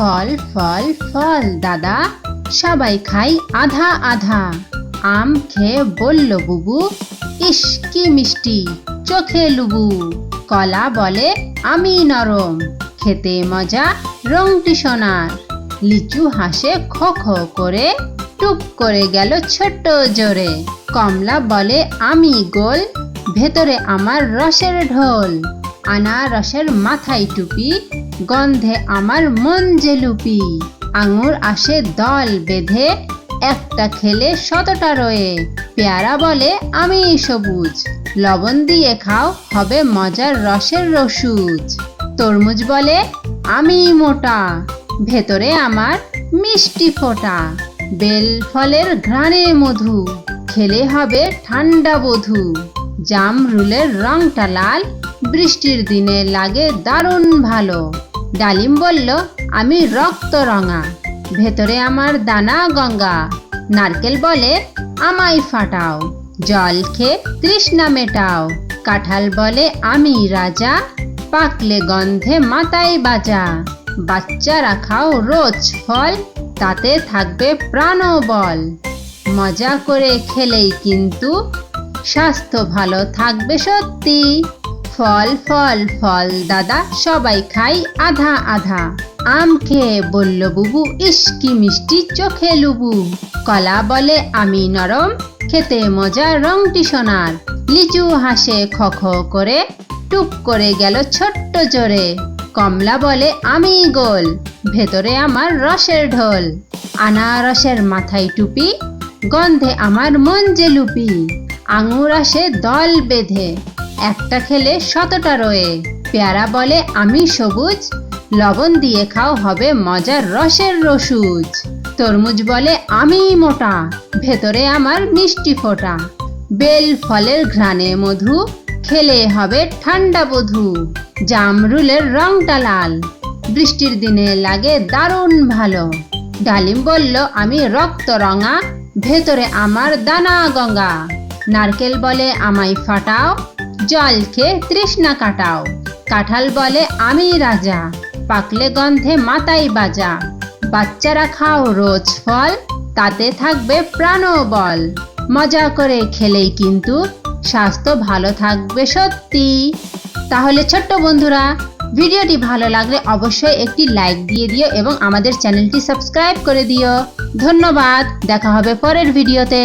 ফল ফল ফল, দাদা। সবাই খাই আধা আধা। আম খেয়ে বলল, বুবু, ইস, কি মিষ্টি, চোখে লুবু। কলা বলে, আমি নরম, খেতে মজা, রংটি সোনার। লিচু হাসে খো খো করে, টুপ করে গেল ছোট্ট জোরে। কমলা বলে, আমি গোল, ভেতরে আমার রসের ঢোল। আনারসের মাথায় টুপি গন্ধে আমার মন যে লুপি। আঙুর আসে দল বেঁধে, একটা খেলে শতটা রয়ে। পেয়ারা বলে আমি সবুজ। লবণ দিয়ে খাও, হবে মজার রসের রসুজ। তরমুজ বলে আমি মোটা। ভেতরে আমার মিষ্টি ফোঁটা। বেল ফলের ঘ্রাণে মধু। খেলে হবে ঠান্ডা বধু। জামরুলের রংটা লাল। বৃষ্টির দিনে লাগে দারুণ ভালো। ডালিম বলল, আমি রক্ত রঙা। ভেতরে আমার দানা গঙ্গা। নারকেল বলে, আমায় ফাটাও। জল খেয়ে তৃষ্ণা মেটাও। কাঁঠাল বলে, আমি রাজা। পাকলে গন্ধে মাথায় বাজা। বাচ্চারা খাও রোজ ফল, তাতে থাকবে প্রাণবল। মজা করে খেলেই কিন্তু স্বাস্থ্য ভালো থাকবে সত্যি। ফল ফল ফল, দাদা, সবাই খাই আধা আধা। আম খেয়ে বলল বুবু, ইস, কি মিষ্টি চোখে লুবু। কলা বলে, আমি নরম, খেতে মজা রংটি সোনার। লিচু হাসে খ খ করে, টুপ করে গেল ছোট্ট জোরে। কমলা বলে, আমি গোল, ভেতরে আমার রসের ঢোল। আনারসের মাথায় টুপি, গন্ধে আমার মন যে লুপি। আঙুর আসে দল বেঁধে। একটা খেলে শতটা রয়ে। পেয়ারা বলে, আমি সবুজ, লবণ দিয়ে খাও, হবে মজার রসের রসুজ। তরমুজ বলে, আমি মোটা, ভেতরে আমার মিষ্টি ফোটা। বেল ফলের ঘ্রাণে মধু, খেলে হবে ঠান্ডা বধু। জামরুলের রংটা লাল, বৃষ্টির দিনে লাগে দারুণ ভালো। ডালিম বলল, আমি রক্ত রঙা, ভেতরে আমার দানা গঙ্গা। নারকেল বলে, আমায় ফাটাও। জল খেয়ে তৃষ্ণা কাটাও। কাঁঠাল বলে, আমি রাজা। পাকলে গন্ধে মাথায় বাজা। বাচ্চারা খাও রোজ ফল, তাতে থাকবে প্রাণবল মজা করে খেলেই কিন্তু স্বাস্থ্য ভালো থাকবে সত্যি। তাহলে ছোট্ট বন্ধুরা, ভিডিওটি ভালো লাগলে অবশ্যই একটি লাইক দিয়ে দিও এবং আমাদের চ্যানেলটি সাবস্ক্রাইব করে দিও। ধন্যবাদ, দেখা হবে পরের ভিডিওতে।